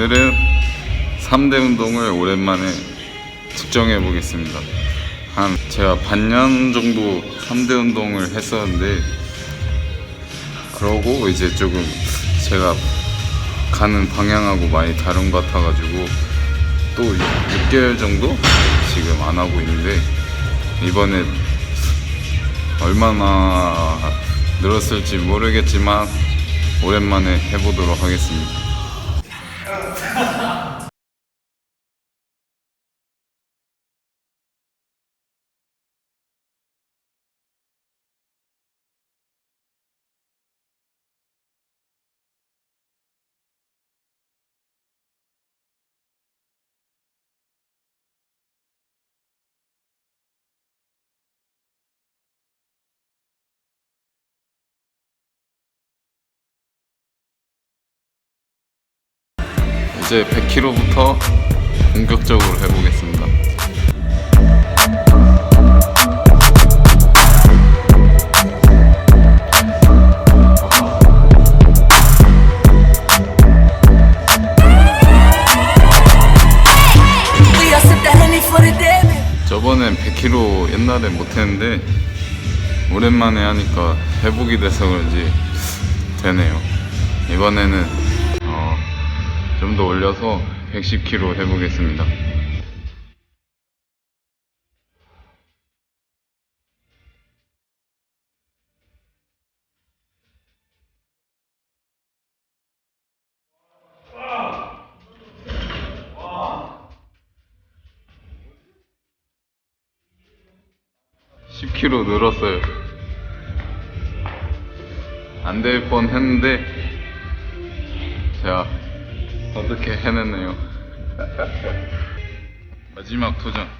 오늘은 3대 운동을 오랜만에 측정해 보겠습니다. 한 제가 반년 정도 3대 운동을 했었는데 그러고 이제 조금 제가 가는 방향하고 많이 다른 것 같아가지고 또 6개월 정도 지금 안 하고 있는데 이번에 얼마나 늘었을지 모르겠지만 오랜만에 해보도록 하겠습니다. 이제 100kg부터 본격적으로 해보겠습니다. 저번엔 100kg 옛날에 못했는데 오랜만에 하니까 회복이 돼서 그런지 되네요. 이번에는 어, 좀 더 올려서 110kg 해보겠습니다. 십 k g 늘었어요. 안 될 뻔 했는데, 제가 어떻게 해냈네요. 마지막 도전.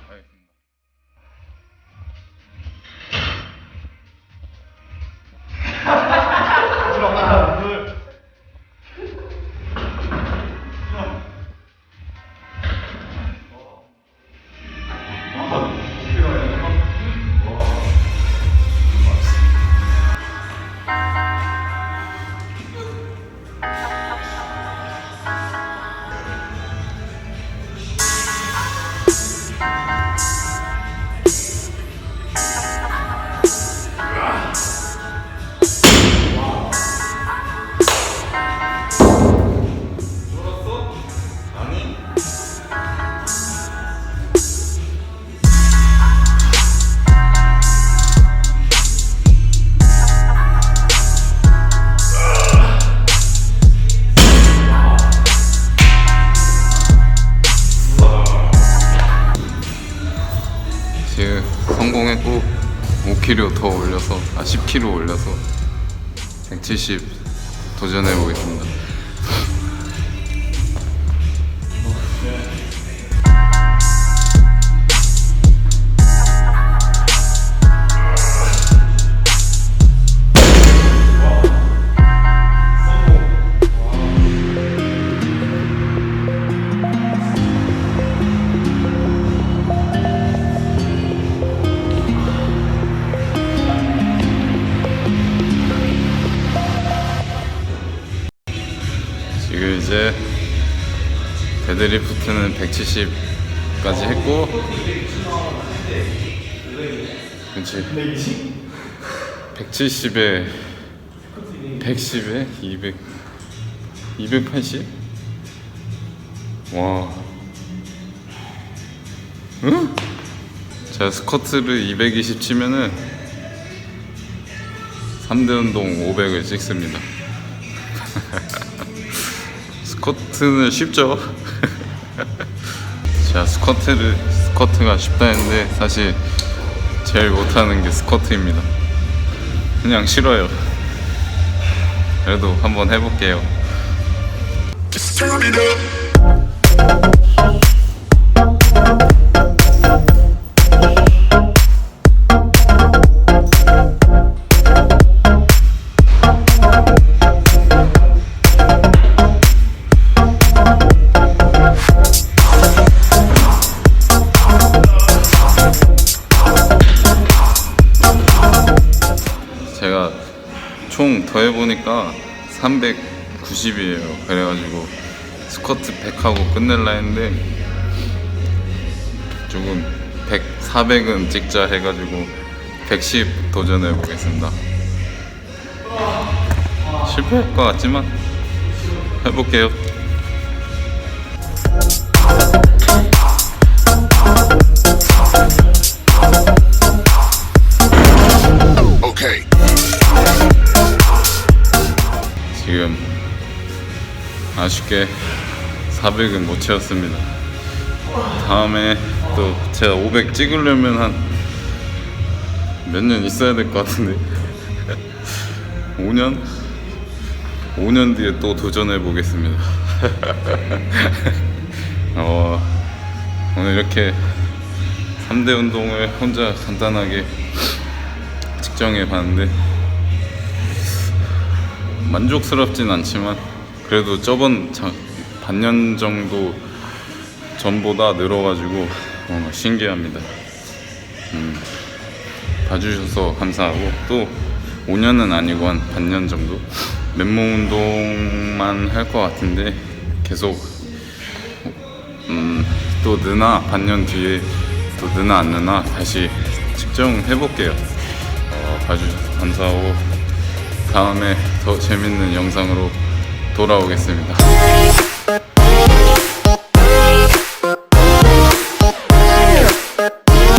지금 성공했고 5kg 더 올려서 아 10kg 올려서 170 도전해 보겠습니다. 이제 데드리프트는 170까지 했고 그치 170에 110에 200 280? 와 응? 제가 스쿼트를 220 치면은 3대 운동 500을 찍습니다 스쿼트는 쉽죠. 제가 스쿼트를 스쿼트가 쉽다 했는데 사실 제일 못하는 게 스쿼트입니다. 그냥 싫어요. 그래도 한번 해볼게요. 더해보니까 390이에요. 그래가지고 스쿼트 100하고 끝낼라 했는데 조금 100, 400은 찍자 해가지고 110 도전해 보겠습니다. 실패할 것 같지만 해볼게요. 아쉽게 400은 못 채웠습니다. 다음에 또 제가 500 찍으려면 한 몇 년 있어야 될 것 같은데 5년? 5년 뒤에 또 도전해 보겠습니다. 어, 오늘 이렇게 3대 운동을 혼자 간단하게 측정해 봤는데 만족스럽진 않지만 그래도 저번 자- 반년 정도 전보다 늘어가지고 뭔가 신기합니다. 음, 봐주셔서 감사하고 또 5년은 아니고 한 반년 정도 맨몸 운동만 할 것 같은데 계속 음, 또 느나 반년 뒤에 또 느나 안 느나 다시 측정해 볼게요. 어, 봐주셔서 감사하고 다음에 더 재밌는 영상으로 돌아오겠습니다.